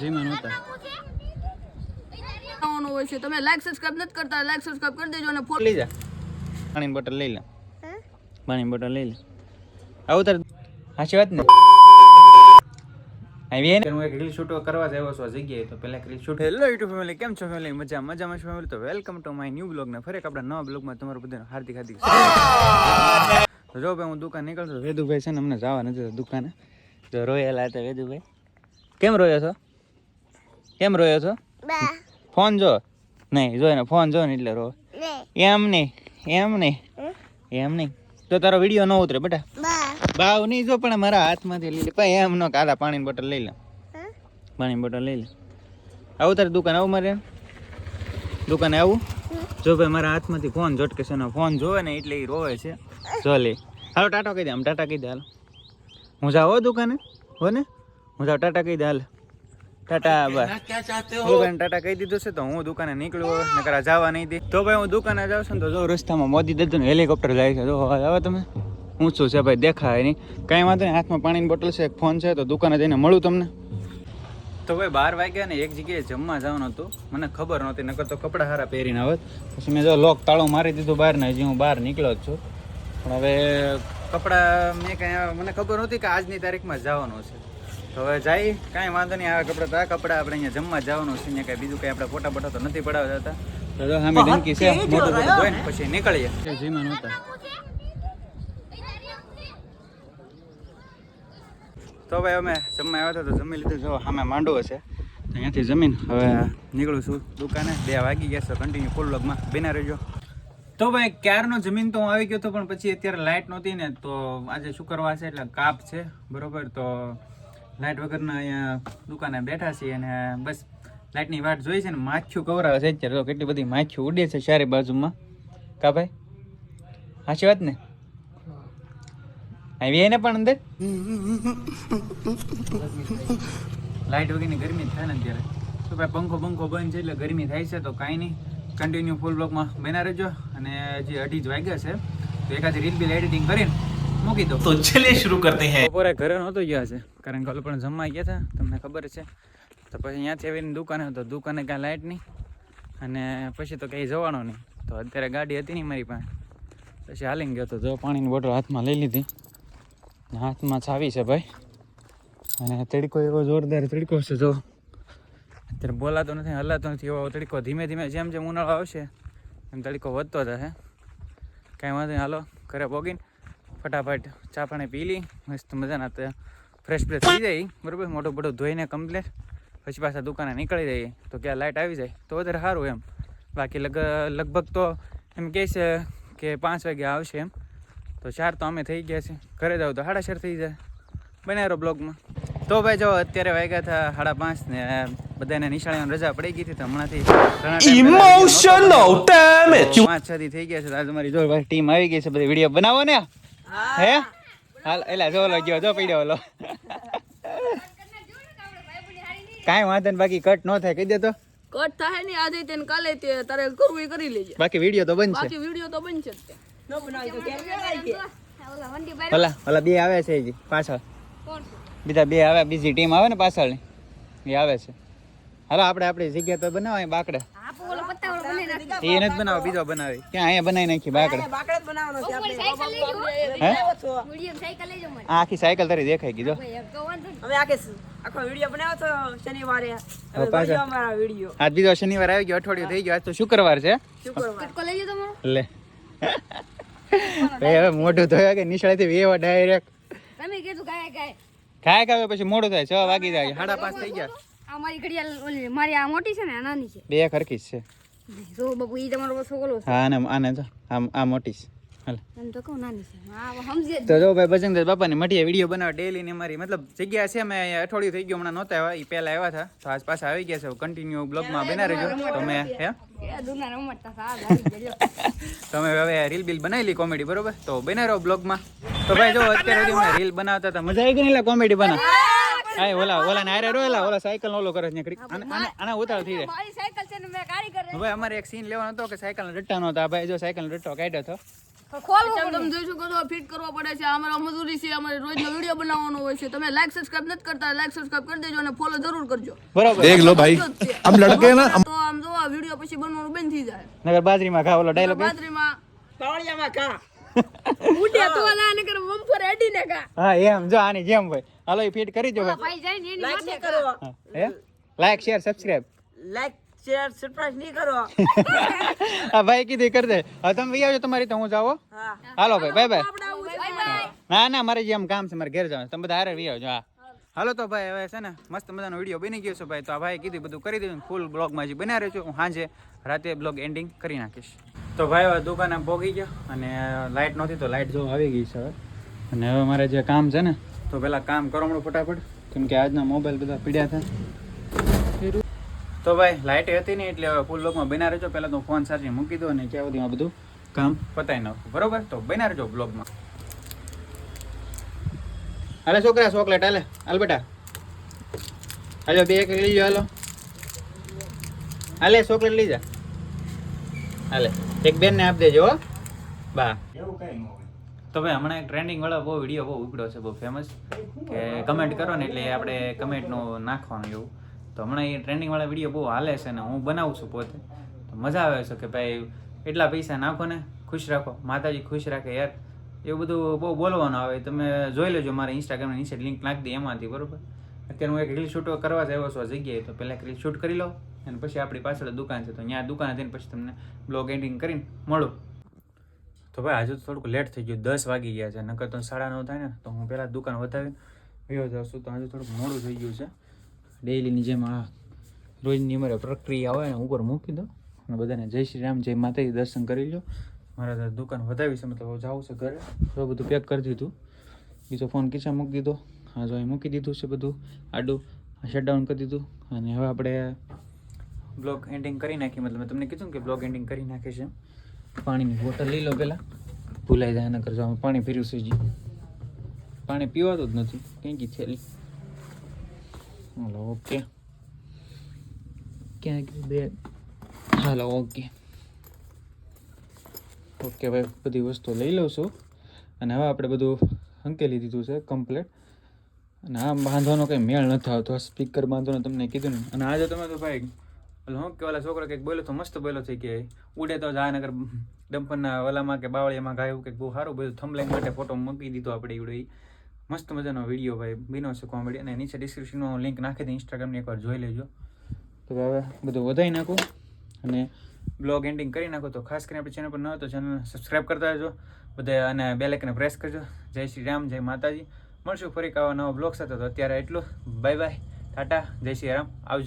જીમાં હોય છે. તમે લાઈક સબસ્ક્રાઇબ નથી કરતા લાઈક સબસ્ક્રાઇબ કરી દેજો અને ફોટો લઈ જા. પાણીની બોટલ લઈ લે. પાણીની બોટલ લઈ લે. આવું તાર સાચી વાત ને? આવી હું એક રીલ શૂટ કરવા જ આવ્યો છું આ જગ્યાએ તો પહેલા reel shoot hello YouTube family કેમ છો ફેમિલી મજા મજામાં છો ફેમિલી તો welcome to my new blog ને ફરી એક આપણા નવા બ્લોગમાં તમારું બધાનું હાર્દિક હાર્દિક તો જો ભાઈ હું દુકાન નીકળતો વેદુભાઈ છે ને અમને જવા નથી દુકાને. તો રોયેલા હતા વેદુભાઈ. કેમ રોયો છો? કેમ રોયો છો? ફોન જો. નહીં જો ને ફોન જો ને એટલે રો એમ નહીં એમ નહીં એમ નહીં. તો તારો વીડિયો ન ઉતરે બેટા. બાવ નહીં જો પણ મારા હાથમાંથી લઈ લે. પણ એમ ન કાદા પાણીની બોટલ લઈ લે. પાણીની બોટલ લઈ લે. આવું તારે દુકાન આવું મારે? દુકાને આવું? જો ભાઈ મારા હાથમાંથી ફોન ઝટકે છે ફોન જોવે ને એટલે એ રોવે છે. જો લે. હાલો ટાટા કહી દે આમ ટાટા કહી દે હાલ. હું જાઓ હો દુકાને? હો ને? હું જાઉં ટાટા કહી દે હાલ. ટાટા દુકાને ટાટા કહી દીધું છે તો હું દુકાને નીકળ્યો નકર આ જવા નહીં દે. તો ભાઈ હું દુકાને જાઉં છું તો જો રસ્તામાં મોદી દાદુ હેલિકોપ્ટર જાય છે. જો હવે તમે. ઊંચું છે ભાઈ દેખાય નહીં. કાંઈ વાંધો નહીં હાથમાં પાણીની બોટલ છે એક ફોન છે તો દુકાને જઈને મળું તમને. તો ભાઈ બાર વાગ્યા ને એક જગ્યાએ જમવા જવાનું હતું. મને ખબર નહોતી નકર તો કપડાં સારા પહેરીને આવત પછી મેં જો લોક તાળું મારી દીધું બહાર ને હજી હું બહાર નીકળ્યો જ છું. પણ હવે કપડાં મેં કાંઈ મને ખબર નહોતી કે આજની તારીખમાં જવાનું છે. તો હવે જાય. કાંઈ વાંધો નહીં આ કપડાં તો આ કપડાં આપણે અહીંયા જમવા જવાનું છે અહીંયા કાંઈ બીજું કાંઈ આપણે ફોટા ફોટા તો નથી પડાવતા. હતા તો સામે ડંકી છે મોટો મોટો હોય ને. પછી નીકળીએ. જીમાં નહોતા તો ભાઈ અમે જમવા આવ્યા હતા તો જમી લીધું. જો સામે માંડવો છે. અહીંયાથી જમીન. હવે નીકળું છું દુકાને. બે વાગી ગયા છે કન્ટિન્યુ ફૂલ લગમાં બેના રહેજો. તો ભાઈ ક્યારનો જમીન તો હું આવી ગયો હતો પણ પછી અત્યારે લાઇટ નહોતી ને તો આજે શુક્રવાર છે એટલે કાપ છે. બરોબર? તો લાઇટ વગરના અહીંયા દુકાને બેઠા છીએ અને બસ લાઇટની વાટ જોઈ છે ને માછું કવરાવે છે અત્યારે. તો કેટલી બધી માછી ઉડે છે ચારે બાજુમાં. કા ભાઈ? સાચી વાત ને? આવી એને પણ અંદર? લાઇટ વગરની ગરમી થાય ને અત્યારે. તો ભાઈ પંખો પંખો બંધ છે એટલે ગરમી થાય છે તો કાંઈ નહીં. કન્ટિન્યુ ફૂલ બ્લોકમાં બના રહેજો. અને હજી અઢી જ વાગ્યા છે. તો એકાદી રીલ બિલ એડિટિંગ કરીને મૂકી દો. તો ચલીએ શરૂ કરતી હે. બપોરે ઘરે નહોતો ગયા છે. કારણ કે પણ જમવા ગયા હતા. તમને ખબર છે. તો પછી અહીંયાથી આવીને દુકાને હતો. દુકાને કાંઈ લાઇટ નહીં. અને પછી તો કંઈ જવાનો નહીં. તો અત્યારે ગાડી હતી નહીં મારી પાસે. પછી હાલીને ગયો તો જો પાણીની બોટલ હાથમાં લઈ લીધી. હાથમાં છાવી છે ભાઈ. અને તડકો એવો જોરદાર તડકો છે, જો. અત્યારે બોલાતો નથી, હલાતો નથી. એવો તડકો ધીમે ધીમે જેમ જેમ ઉનાળો આવશે, એમ તડકો વધતો જશે. કાંઈ વાંધો હાલો, ઘરે પોગીને ફટાફટ ચા પાણી પી લી મસ્ત મજાના તો ફ્રેશ ફ્રેશ થઈ જાય. બરાબર? મોટું મોટો ધોઈને કમ્પ્લેટ પછી પાછા દુકાને નીકળી જઈએ તો ક્યાં લાઇટ આવી જાય? તો વધારે સારું એમ. બાકી લગ લગભગ તો એમ કહે છે કે પાંચ વાગે આવશે એમ. તો ચાર તો અમે થઈ ગયા છે. ઘરે જાવ તો સાડા ચાર થઈ જાય. બનાવ્યો બ્લોગમાં તો ભાઈ જો અત્યારે વાગ્યા હતા સાડા પાંચ ને બધાને નિશાળીમાં રજા પડી ગઈ હતી તો હમણાંથી. પાંચ છ થી થઈ ગયા છે. આજે મારી જો ભાઈ ટીમ આવી ગઈ છે. બધી વીડિયો બનાવો ને. હે? હાલ એલા જો ઓલો ગયો જો પડ્યો ઓલો કાંઈ વાંધો નહીં બાકી કટ ન થાય કહી દે તો. કટ થાય નહીં આજે તેને કાલે તે તારે કરવું કરી લેજે. બાકી વીડિયો તો બનશે. બાકી વીડિયો તો બનશે જ તે. ઓલા ઓલા બે આવે છે હજી પાછળ. બીજા બે આવે બીજી ટીમ આવે ને પાછળની. એ આવે છે. હાલો આપણે આપણી જગ્યા તો બનાવાય બાકડે. એ નથી બનાવો બીજો બનાવે. ક્યાં અહીંયા બનાવી નાખી બાકડે. આખી સાયકલ તારી દેખાઈ ગઈ જો. અમે આખે આખો વીડિયો બનાવ્યો તો શનિવારે. હવે હવે અમારા વીડિયો. આજ બીજો શનિવાર આવી ગયો અઠવાડિયું થઈ ગયો. આજ તો શુક્રવાર છે. શુક્રવાર. લે. હવે મોઢું ધોયા કે નિશાળેથી વેવા ડાયરેક્ટ તમે કીધું ગાય ગાય. ખાય ખાવે પછી મોડું થાય છ વાગી જાય. સાડા પાંચ થઈ ગયા. આ મારી ઘડિયાળ ઓલી મારી આ મોટી છે ને આ નાની છે. બે ખરખી છે. જો બાપુ ઈ તમારો પાછો છે. હા આને આને જો આમ આ મોટી છે. તો કહું નાની છે. આ સમજે જ. તો જો ભાઈ બજરંગદાસ બાપાની મટીએ વીડિયો બનાવે ડેલી ને મારી મતલબ જગ્યા છે મેં અઠવાડિયું થઈ ગયું હમણાં નહોતા આવ્યા એ પહેલા આવ્યા હતા. તો આજ પાછા આવી ગયા છે કન્ટિન્યુ બ્લોગમાં બના રહેજો તો મેં હે? તમે હવે રીલ બિલ બનાવી કોમેડી બરોબર? તો બના રહો બ્લોગમાં તો ભાઈ જો અત્યારે અમે રીલ બનાવતા હતા મજા આવી ગઈ ને કોમેડી બના આય ઓલા ઓલા નાયરે રોયલા ઓલા સાયકલ નો ઓલો કરે છે કરી આના ઉતાળ થઈ જાય. મારી સાયકલ છે ને મે ગાડી કરે હવે અમારે એક સીન લેવાનો હતો કે સાયકલ રટ્ટા નો હતો. ભાઈ જો સાયકલ રટ્ટો કાઢ્યો હતો ફિટ કરવો પડે છે. અમારે મજૂરી છે અમારે રોજનો બનાવવાનો હોય છે. તમે લાઈક સબસ્ક્રાઇબ નથી કરતા લાઈક સબસ્ક્રાઇબ કરી દેજો અને ફોલો જરૂર કરજો. બરાબર. આમ લડકે ના તો પછી બનવાનું બંધ થઈ જાય. નગર બાજરીમાં એમ જો જેમ ભાઈ હાલો એ ફિટ કરી ભાઈ ભાઈ કરો. હા, like share subscribe like share surprise નહીં કરો. હા ભાઈ કીધી કરી દે. હવે તમે વી આવજો તમારી તો હું જાઓ હાલો ભાઈ બાય બાય ના ના મારે જેમ કામ છે મારે ઘેર જવાનું તમે બધા હારે વી આવજો હા. હાલો. તો ભાઈ હવે છે ને મસ્ત મજાનો વીડિયો બની ગયો છે ભાઈ. તો આ ભાઈ કીધું બધું કરી દીધું ફૂલ બ્લોગમાં હજી બન્યા રહ્યો છું. હું સાંજે રાતે બ્લોગ એન્ડિંગ કરી નાખીશ. તો ભાઈ હવે દુકાને પહોંચી ગયો અને લાઇટ નહોતી તો લાઇટ જો આવી ગઈ છે હવે. અને હવે મારે જે કામ છે ને તો પહેલાં કામ કરો હમણાં ફટાફટ. કેમ કે આજના મોબાઈલ બધા પીડ્યા હતા તો ભાઈ લાઇટ હતી નહીં એટલે ફૂલ બ્લોગમાં બના રહેજો. પહેલાં તો ફોન ચાર્જિંગ મૂકી દો અને ક્યાં સુધી આ બધું કામ પતાવી નાખો. બરોબર? તો બના રહેજો બ્લોગમાં હાલે છોકરા ચોકલેટ હાલે. હાલ બેટા. હાલો, બે એક લઈ જાઓ હાલો. હાલે ચોકલેટ લઈ જા. હાલે. એક બેન ને આપ દેજો બા. તો ભાઈ હમણાં એક ટ્રેન્ડિંગ વાળો બહુ વીડિયો બહુ ઉપડ્યો છે, બહુ ફેમસ કે કમેન્ટ કરો ને એટલે આપણે કમેન્ટનું નાખવાનું એવું. તો હમણાં એ ટ્રેન્ડિંગ વાળા વીડિયો બહુ હાલે છે ને હું બનાવું છું પોતે. તો મજા આવે છે કે ભાઈ એટલા પૈસા નાખો ને, ખુશ રાખો. માતાજી ખુશ રાખે યાર. એવું બધું બહુ બોલવાનું આવે. તમે જોઈ લેજો મારા ઇન્સ્ટાગ્રામની નીચે લિંક નાખી દે એમાંથી, બરોબર? અત્યારે હું એક રીલ શૂટ કરવા જ આવ્યો છું જગ્યાએ. તો પહેલાં રીલ શૂટ કરી લો અને પછી આપણી પાછળ દુકાન છે. તો ત્યાં દુકાને જઈને પછી તમને બ્લોગ એન્ડિંગ કરીને મળું. તો ભાઈ આજે તો થોડુંક લેટ થઈ ગયું, દસ વાગી ગયા છે. નકર તો સાડા નવ થાય ને, તો હું પહેલાં દુકાન વધાવી ગયો જાઉં તો આજે થોડુંક મોડું થઈ ગયું છે. ડેઈલીની જેમ આ રોજની અમારે પ્રક્રિયા હોય ને, ઉપર મૂકી દો અને બધાને જય શ્રી રામ, જય માતાજી, દર્શન કરી લો મારા દુકાન વધાવી છે, મતલબ જાવું છે ઘરે. તો બધું પેક કરી દીધું. બીજો ફોન કિચન મૂકી દીધો. હા જો અહીં મૂકી દીધું છે બધું. આડું શટડાઉન કરી દીધું. અને હવે આપણે બ્લોગ એન્ડિંગ કરી નાખી મતલબ મેં તમને કીધું ને કે બ્લોગ એન્ડિંગ કરી નાખે છે પાણીની બોટલ લઈ લો પહેલાં ભૂલાઈ જાય નકર જો આમાં પાણી પીર્યું છે પાણી પીવાતું જ નથી. કઈ કી થેલી? હાલો ઓકે ક્યાં ગયું બે હાલો ઓકે ઓકે ભાઈ, બધી વસ્તુ લઈ લઉં છું. અને હવે આપણે બધું હંકેલી દીધું છે કમ્પ્લેટ અને આમ બાંધવાનો કંઈ મેળ નથી આવતો. સ્પીકર બાંધવાનો તમને કીધું ને. અને આજે તમે તો ભાઈ ઓલો હું કે ઓલા છોકરો કંઈક બોલ્યો તો મસ્ત બોલ્યો થઈ કે ઉડે તો જાનગર ડમ્પરના ઓલામાં કે બાવળીયામાં ગાયું, કંઈક બહુ સારું બધું થમલાઈન માટે ફોટો મૂકી દીધો આપણે એવડે મસ્ત મજાનો વીડિયો ભાઈ, બીનો છે કોમેડી અને નીચે ડિસ્ક્રિપ્શનમાં લિંક નાખી દઈ ઇન્સ્ટાગ્રામની એકવાર જોઈ લેજો. તો હવે બધું વધારી નાખું અને બ્લોગ એન્ડિંગ કરી નાખો. તો ખાસ કરીને આપણી ચેનલ પર ન હોય તો ચેનલ સબસ્ક્રાઈબ કરતા રહેજો. બધા અને બે લાઇકને પ્રેસ કરજો. જય શ્રી રામ, જય માતાજી. મળશું ફરી આવા નવા બ્લોગ સાથે. તો અત્યારે એટલું બાય બાય ટાટા જય શ્રી રામ. આવજો.